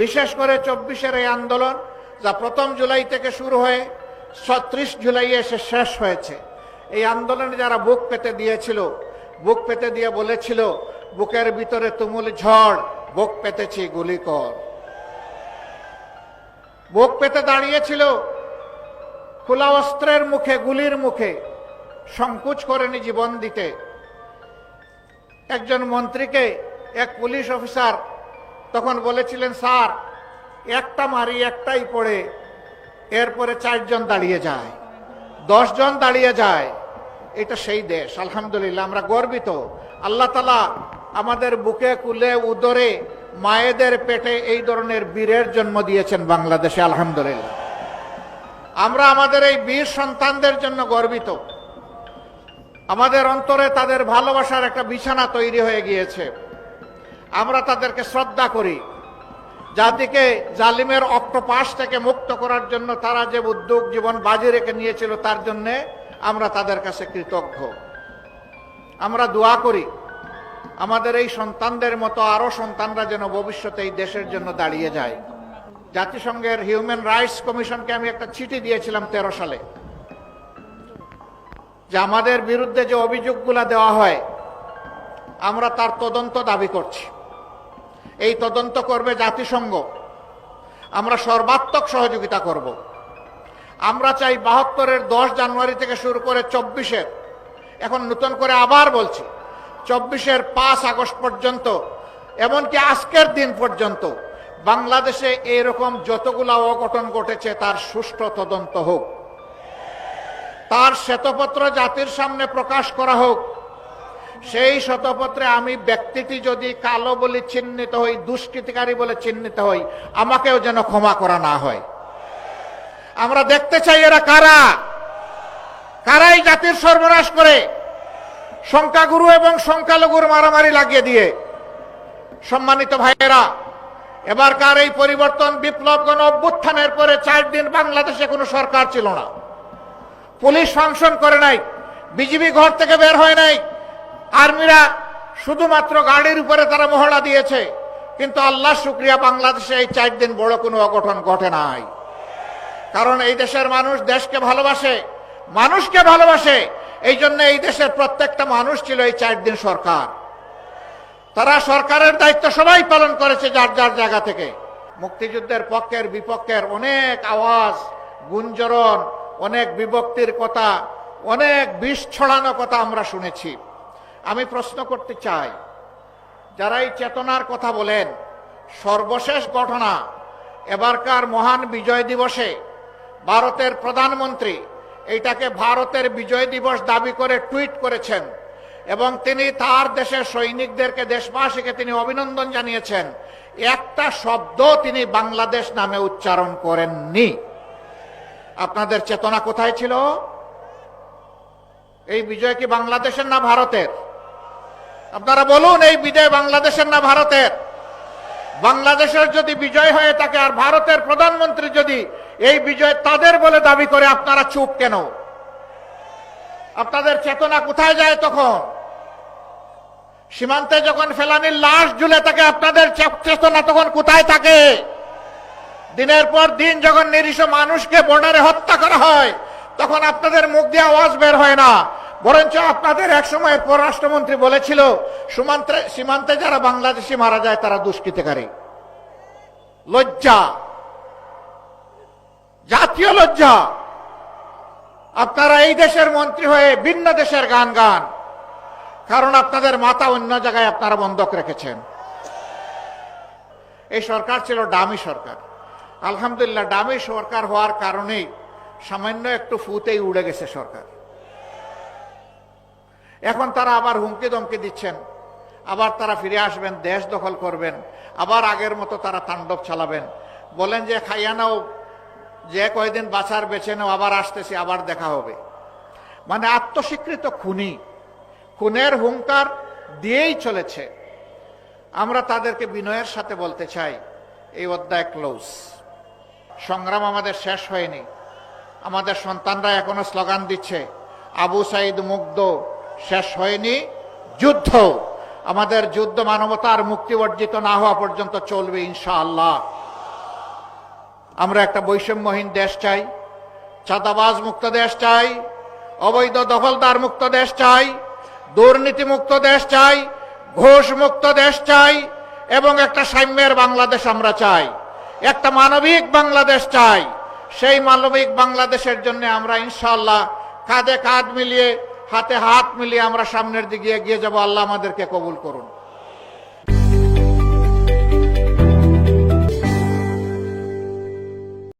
বিশেষ করে চব্বিশের এই আন্দোলন যা প্রথম জুলাই থেকে শুরু হয়ে ছত্রিশ জুলাই এসে শেষ হয়েছে। এই আন্দোলনে যারা বুক পেতে দিয়েছিল, বুক পেতে দিয়ে বলেছিল, বুকের ভিতরে তুমুল ঝড়, বুক পেতেছি গুলি কর। বুক পেতে দাঁড়িয়েছিল খোলা অস্ত্রের মুখে, গুলির মুখে, সংকুচ করেনি জীবন দিতে। একজন মন্ত্রীকে, এক পুলিশ অফিসার তখন বলেছিলেন, স্যার, একটা মারি একটাই পড়ে, এরপরে চারজন দাঁড়িয়ে যায় জন দাঁড়িয়ে যায়। এটা সেই দেশ, আলহামদুলিল্লাহ, আমরা গর্বিত। আল্লাহ তালা আমাদের বুকে, কুলে, উদরে মায়েদের পেটে এই ধরনের বীরের জন্ম দিয়েছেন বাংলাদেশে, আলহামদুলিল্লাহ। আমরা আমাদের এই বীর সন্তানদের জন্য গর্বিত। আমাদের অন্তরে তাদের ভালোবাসার একটা বিছানা তৈরি হয়ে গিয়েছে। আমরা তাদেরকে শ্রদ্ধা করি। জাতিকে জালিমের অক্টোপাস থেকে মুক্ত করার জন্য তারা যে উদ্যোগ জীবন বাজি রেখে নিয়েছিল, তার জন্যে আমরা তাদের কাছে কৃতজ্ঞ। আমরা দোয়া করি, আমাদের এই সন্তানদের মতো আরও সন্তানরা যেন ভবিষ্যতে এই দেশের জন্য দাঁড়িয়ে যায়। জাতিসংঘের হিউম্যান রাইটস কমিশনকে আমি একটা চিঠি দিয়েছিলাম তেরো সালে, যে আমাদের বিরুদ্ধে যে অভিযোগগুলো দেওয়া হয়, আমরা তার তদন্ত দাবি করছি। এই তদন্ত করবে জাতিসংঘ। আমরা সর্বাত্মক সহযোগিতা করব। আমরা চাই বাহাত্তরের দশ জানুয়ারি থেকে শুরু করে চব্বিশের, এখন নতুন করে আবার বলছি, চব্বিশের পাঁচ আগস্ট পর্যন্ত, এমনকি আজকের দিন পর্যন্ত বাংলাদেশে এরকম যতগুলা অঘটন ঘটেছে, তার সুষ্ঠু তদন্ত হোক। তার শ্বেতপত্র জাতির সামনে প্রকাশ করা হোক। সেই শতপত্রে আমি ব্যক্তিটি যদি কালো বলে চিহ্নিত হই, দুষ্কৃতিকারী বলে চিহ্নিত হই, আমাকেও যেন ক্ষমা করা না হয়। আমরা দেখতে চাই এরা কারা? কারাই জাতির সর্বনাশ করে? সংখ্যাগুরু এবং সংখ্যালঘুর মারামারি লাগিয়ে দিয়ে। সম্মানিত ভাইয়েরা, এবারকার এই পরিবর্তন বিপ্লব গণ অভ্যুত্থানের পরে চার দিন বাংলাদেশে কোনো সরকার ছিল না। পুলিশ ফাংশন করে নাই, বিজিবি ঘর থেকে বের হয় নাই। আর্মিরা শুধুমাত্র গাড়ির উপরে তারা মহড়া দিয়েছে, কিন্তু আল্লাহ শুক্রিয়া বাংলাদেশে এই চার দিন বড় কোনো অঘটন ঘটে নাই। কারণ এই দেশের মানুষ দেশকে ভালোবাসে, মানুষকে ভালোবাসে, এই জন্য এই দেশের প্রত্যেকটা মানুষ ছিল এই চার দিন সরকার। তারা সরকারের দায়িত্ব সবাই পালন করেছে যার যার জায়গা থেকে। মুক্তিযুদ্ধের পক্ষের বিপক্ষের অনেক আওয়াজ, গুঞ্জরণ, অনেক বিভক্তির কথা, অনেক বিষ ছড়ানো কথা আমরা শুনেছি। আমি প্রশ্ন করতে চাই, যারা এই চেতনার কথা বলেন, সর্বশেষ ঘটনা, এবারকার মহান বিজয় দিবসে ভারতের প্রধানমন্ত্রী এইটাকে ভারতের বিজয় দিবস দাবি করে টুইট করেছেন এবং তিনি তার দেশের সৈনিকদেরকে, দেশবাসীকে তিনি অভিনন্দন জানিয়েছেন। একটা শব্দ তিনি বাংলাদেশ নামে উচ্চারণ করেননি। আপনাদের চেতনা কোথায় ছিল? এই বিজয় কি বাংলাদেশের না ভারতের? আপনারা বলুন, এই বিজয় বাংলাদেশের না ভারতের? বাংলাদেশের যদি বিজয় হয়ে থাকে আর ভারতের প্রধানমন্ত্রী যদি এই বিজয় তাদের বলে দাবি করে, আপনারা চুপ কেন? আপনাদের চেতনা কোথায় যায় তখন? সীমান্তে যখন ফেলানির লাশ ঝুলে থাকে, আপনাদের চেতনা তখন কোথায় থাকে? দিনের পর দিন যখন নিরীহ মানুষকে বর্ডারে হত্যা করা হয়, তখন আপনাদের মুখ দিয়ে আওয়াজ বের হয় না। বরঞ্চ আপনাদের এক সময় পররাষ্ট্রমন্ত্রী বলেছিল, সীমান্তে সীমান্তে যারা বাংলাদেশি মারা যায়, তারা দুষ্কৃতিকারী। লজ্জা। জাতীয় লজ্জা। আপনারা এই দেশের মন্ত্রী হয়ে ভিন্ন দেশের গান গান। কারণ আপনাদের মাথা অন্য জায়গায় আপনারা বন্ধক রেখেছেন। এই সরকার ছিল ডামি সরকার। আলহামদুলিল্লাহ ডামি সরকার হওয়ার কারণেই সামান্য একটু ফুতেই উড়ে গেছে সরকার। এখন তারা আবার হুমকি দমকি দিচ্ছেন। আবার তারা ফিরে আসবেন, দেশ দখল করবেন। আবার আগের মতো তারা তাণ্ডব চালাবেন। বলেন যে খাইয়ানাও যে কয়দিন বাঁচার বেছে নাও, আবার আসতেছি, আবার দেখা হবে। মানে আত্মস্বীকৃত খুনি। খুনের হুঙ্কার দিয়েই চলেছে। আমরা তাদেরকে বিনয়ের সাথে বলতে চাই, এই অধ্যায় ক্লোজ। সংগ্রাম আমাদের শেষ হয়নি। আমাদের সন্তানরা এখনও স্লোগান দিচ্ছে, আবু সাইদ মুগ্ধ শেষ হয়নি। যুদ্ধ। আমাদের যুদ্ধ মানবতার মুক্তি অর্জিত না হওয়া পর্যন্ত চলবে ইনশাআল্লাহ। আমরা একটা বৈষম্যহীন দেশ চাই, চাঁদাবাজ মুক্ত দেশ চাই, অবৈধ দখলদার মুক্ত দেশ চাই দুর্নীতি মুক্ত দেশ চাই ঘোষ মুক্ত দেশ চাই, এবং একটা সাম্যের বাংলাদেশ আমরা চাই। একটা মানবিক বাংলাদেশ চাই। সেই মানবিক বাংলাদেশের জন্য আমরা ইনশাআল্লাহ কাঁধে কাঁধ মিলিয়ে হাতে হাত মিলিয়ে আমরা সামনের দিকে এগিয়ে যাব আল্লাহ আমাদেরকে কবুল করুন।